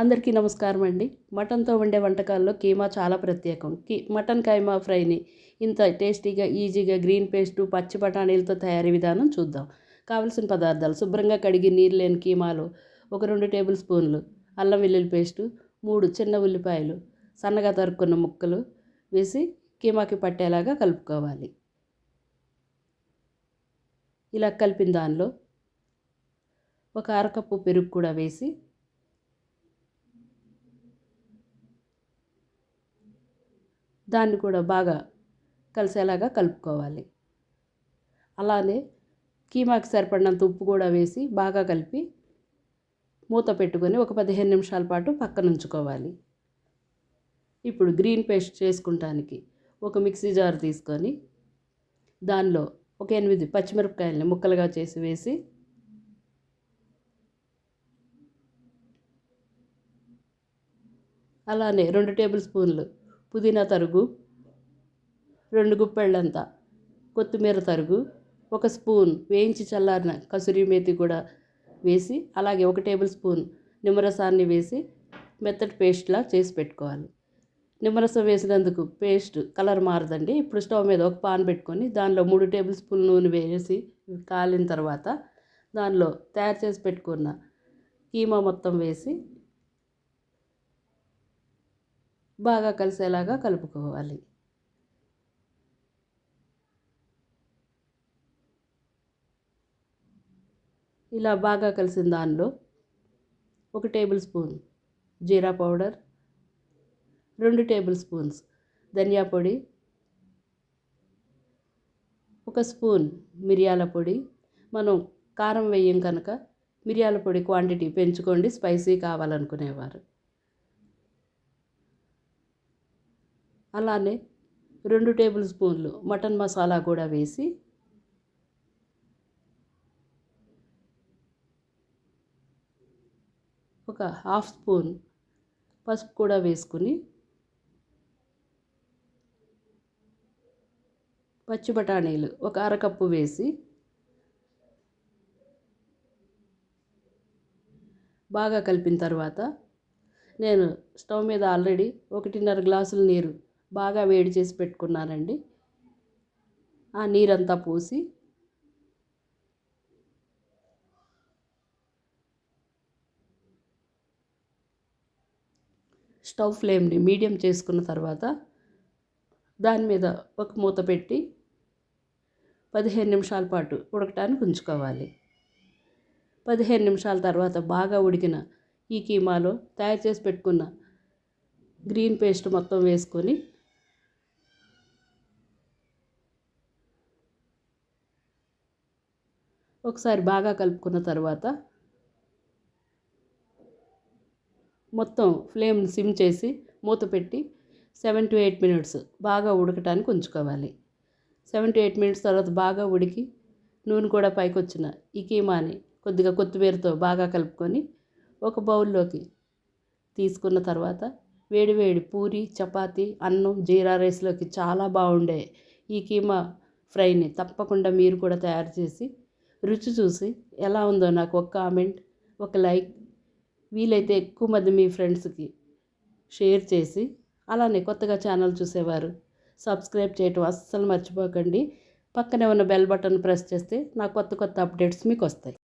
అందరికీ నమస్కారం అండి. మటన్తో వండే వంటకాల్లో కీమా చాలా ప్రత్యేకం. కీ మటన్ కైమా ఫ్రైని ఇంత టేస్టీగా ఈజీగా గ్రీన్ పేస్టు పచ్చి బఠానీలతో తయారీ విధానం చూద్దాం. కావలసిన పదార్థాలు శుభ్రంగా కడిగి నీరు లేని కీమాలు ఒక రెండు టేబుల్ స్పూన్లు అల్లం వెల్లుల్లి పేస్టు మూడు చిన్న ఉల్లిపాయలు సన్నగా తరుక్కున్న ముక్కలు వేసి కీమాకి పట్టేలాగా కలుపుకోవాలి. ఇలా కలిపిన దానిలో ఒక అరకప్పు పెరుగు కూడా వేసి దాన్ని కూడా బాగా కలిసేలాగా కలుపుకోవాలి. అలానే కీమాకి సరిపడినంత ఉప్పు కూడా వేసి బాగా కలిపి మూత పెట్టుకొని ఒక పదిహేను నిమిషాల పాటు పక్కన ఉంచుకోవాలి ఇప్పుడు గ్రీన్ పేస్ట్ చేసుకుంటానికి ఒక మిక్సీ జార్ తీసుకొని దానిలో ఒక ఎనిమిది పచ్చిమిరపకాయలని ముక్కలుగా చేసి వేసి అలానే రెండు టేబుల్ స్పూన్లు పుదీనా తరుగు రెండు గుప్పెళ్ళంతా కొత్తిమీర తరుగు ఒక స్పూన్ వేయించి చల్లారిన కసూరి మేతి కూడా వేసి అలాగే ఒక టేబుల్ స్పూన్ నిమ్మరసాన్ని వేసి మెత్తటి పేస్ట్లా చేసి పెట్టుకోవాలి. నిమ్మరసం వేసినందుకు పేస్ట్ కలర్ మారదండి. ఇప్పుడు స్టవ్ మీద ఒక పాన్ పెట్టుకొని దానిలో మూడు టేబుల్ స్పూన్ నూనె వేసి కాలిన తర్వాత దానిలో తయారు చేసి పెట్టుకున్న కీమా మొత్తం వేసి బాగా కలిసేలాగా కలుపుకోవాలి. ఇలా బాగా కలిసిన దానిలో ఒక టేబుల్ స్పూన్ జీరా పౌడర్ రెండు టేబుల్ స్పూన్స్ ధనియా పొడి ఒక స్పూన్ మిరియాల పొడి. మనం కారం వేయం కనుక మిరియాల పొడి క్వాంటిటీ పెంచుకోండి స్పైసీ కావాలనుకునేవారు. అలానే రెండు టేబుల్ స్పూన్లు మటన్ మసాలా కూడా వేసి ఒక హాఫ్ స్పూన్ పసుపు కూడా వేసుకుని పచ్చి బఠానీలు ఒక అరకప్పు వేసి బాగా కలిపిన తర్వాత నేను స్టవ్ మీద ఆల్రెడీ ఒకటిన్నర గ్లాసుల నీరు బాగా వేడి చేసి పెట్టుకున్నానండి. ఆ నీరంతా పోసి స్టవ్ ఫ్లేమ్ని మీడియం చేసుకున్న తర్వాత దాని మీద ఒక మూత పెట్టి పదిహేను నిమిషాల పాటు ఉడకటానికి ఉంచుకోవాలి. పదిహేను నిమిషాల తర్వాత బాగా ఉడికిన ఈ కీమాలో తయారు చేసి పెట్టుకున్న గ్రీన్ పేస్ట్ మొత్తం వేసుకొని ఒకసారి బాగా కలుపుకున్న తర్వాత మొత్తం ఫ్లేమ్ సిమ్ చేసి మూత పెట్టి సెవెన్ టు ఎయిట్ మినిట్స్ బాగా ఉడకటానికి ఉంచుకోవాలి. సెవెన్ టు ఎయిట్ మినిట్స్ తర్వాత బాగా ఉడికి నూనె కూడా పైకి వచ్చిన ఈ కీమాని కొద్దిగా కొత్తిమీరతో బాగా కలుపుకొని ఒక బౌల్లోకి తీసుకున్న తర్వాత వేడి వేడి పూరి చపాతి అన్నం జీరా రైస్లోకి చాలా బాగుండే ఈ కీమా ఫ్రైని తప్పకుండా మీరు కూడా తయారు చేసి రుచి చూసి ఎలా ఉందో నాకు ఒక కామెంట్ ఒక లైక్ వీలైతే ఎక్కువ మంది మీ ఫ్రెండ్స్కి షేర్ చేసి అలానే కొత్తగా ఛానల్ చూసేవారు సబ్స్క్రైబ్ చేయటం అస్సలు మర్చిపోకండి. పక్కనే ఉన్న బెల్ బటన్ ప్రెస్ చేస్తే నా కొత్త కొత్త అప్డేట్స్ మీకు వస్తాయి.